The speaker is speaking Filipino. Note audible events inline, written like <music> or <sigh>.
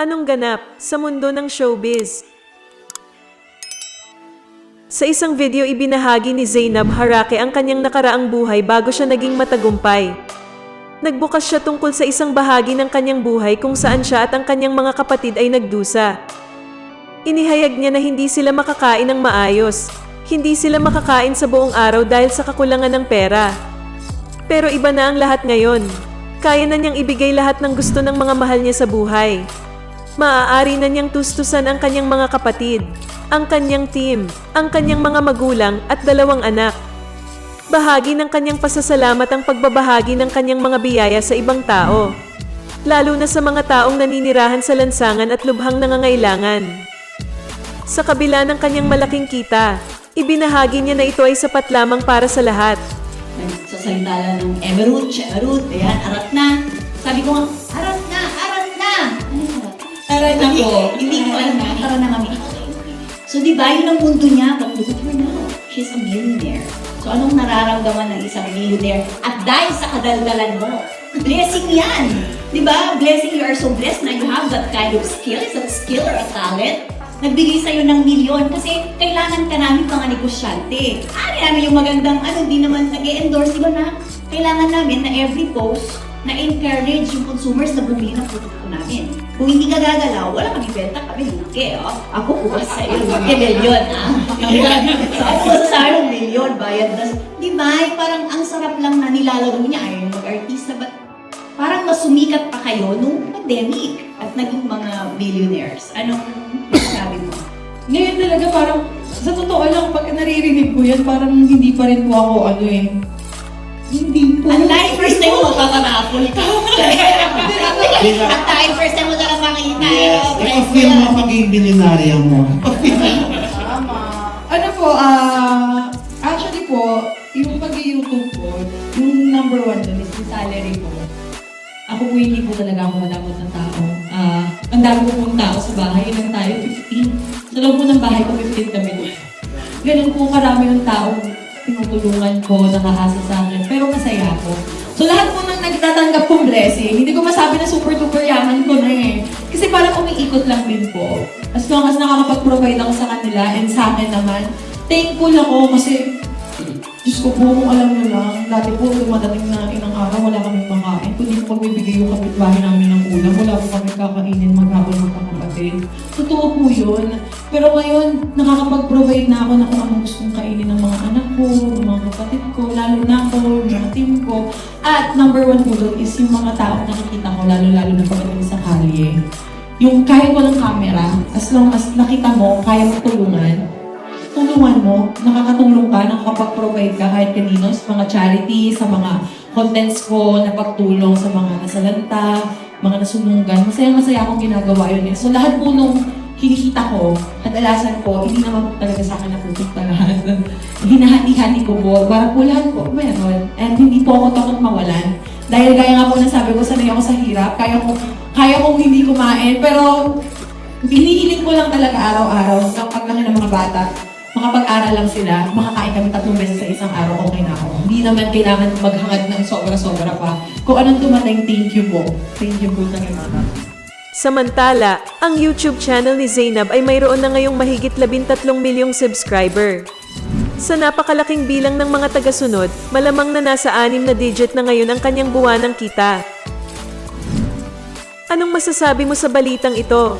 Anong ganap sa mundo ng showbiz? Sa isang video ibinahagi ni Zainab Harake ang kanyang nakaraang buhay bago siya naging matagumpay. Nagbukas siya tungkol sa isang bahagi ng kanyang buhay kung saan siya at ang kanyang mga kapatid ay nagdusa. Inihayag niya na hindi sila makakain ng maayos. Hindi sila makakain sa buong araw dahil sa kakulangan ng pera. Pero iba na ang lahat ngayon. Kaya na niyang ibigay lahat ng gusto ng mga mahal niya sa buhay. Maaari na niyang tustusan ang kanyang mga kapatid, ang kanyang team, ang kanyang mga magulang at dalawang anak. Bahagi ng kanyang pasasalamat ang pagbabahagi ng kanyang mga biyaya sa ibang tao. Lalo na sa mga taong naninirahan sa lansangan at lubhang nangangailangan. Sa kabila ng kanyang malaking kita, ibinahagi niya na ito ay sapat lamang para sa lahat. Nagsasalita lang ng emerald, emerald, ayan, arat na. Sabi ko nga, arat arat? Arat na po. Hindi ko alam na, arat na kami. So di ba, yun ang mundo niya, but look at her now. She's a millionaire. So anong nararamdaman ng isang millionaire? At dahil sa kadaldalan mo, blessing yan. Di ba? Blessing, you are so blessed na you have that kind of skill. Is that skill or a talent? nagbigay sa'yo ng milyon kasi kailangan ka namin mga negosyante. Ano namin yung magandang, ano, di naman nag-endorse, di ba na? Kailangan namin na every post na encourage yung consumers na bumili ng produkto namin. Kung hindi ka gagalaw, wala kami benta kami laki, oh. Ako bukas sa'yo, laki milyon, ah. <laughs> so ako sa'yo ng milyon, bayad na. Di ba? Parang ang sarap lang na nilalaro niya, ayaw mag-artista, but parang mas sumikat pa kayo nung pandemic at naging mga billionaires. Anong sabi mo? Ngayon talaga parang, sa totoo lang, pag naririnig ko yan, parang hindi pa rin po ako ano eh. Hindi po. Ang lahat first time mo magpapanapol ka. At dahil first time mo na lang makita. Yes, eh, ipag-feel mo pagiging bilinarya mo. Ano po, ah, actually po, yung pag-YouTube po, yung number one dun is yung salary ko. Ako po hindi po talaga ako madamot ng tao. Ah, ang dami po pong tao sa bahay, yun lang tayo, 15. Sa loob po ng bahay ko, 15 kami. Ganun po karami yung tao tinutulungan ko, nakahasa sa akin, ako. So lahat po nang nagtatanggap kong blessing, hindi ko masabi na super duper yaman ko na eh. Kasi parang umiikot lang din po. As long as nakakapag-provide ako sa kanila and sa akin naman, thankful ako kasi Diyos ko po, kung alam nyo lang, dati po dumadating na ilang araw, wala kaming makain. Kung hindi ko pagbibigay yung kapitbahay namin ng ulam, wala po kami kakainin maghapon magkakapatid. Totoo po yun. Pero ngayon, nakakapag-provide na ako na kung anong gustong kainin ng mga anak ko, ng mga kapatid lalo na ako, mga team ko. At number one po doon is yung mga tao nakikita ko, lalo-lalo na pagdating sa kalye. Yung kahit walang camera, as long as nakita mo, kaya mo tulungan, tulungan mo, nakakatulong ka, nakakapag-provide ka kahit kanino sa mga charity, sa mga contents ko, na pagtulong sa mga nasalanta, mga nasunugan. Masaya masaya akong ginagawa yun. eh. So lahat po nung kinikita ko, kadalasan po, hindi naman talaga sa akin napupunta lahat. <laughs> Hinahati-hati ko po, para po lahat po meron. And hindi po ako takot mawalan. Dahil gaya nga po na sabi ko, sanay ako sa hirap, kaya ko, kaya kong hindi kumain, pero Binihiling ko lang talaga araw-araw sa paglaki ng mga bata. Makapag-aral lang sila, makakain kami tatlong beses sa isang araw, okay na ako. Hindi naman kailangan maghangad ng sobra-sobra pa. Kung anong dumating, thank you po. Thank you po talaga. Samantala, ang YouTube channel ni Zainab ay mayroon na ngayong mahigit 13 milyong subscriber. Sa napakalaking bilang ng mga tagasunod, malamang na nasa anim na digit na ngayon ang kanyang buwanang kita. Anong masasabi mo sa balitang ito?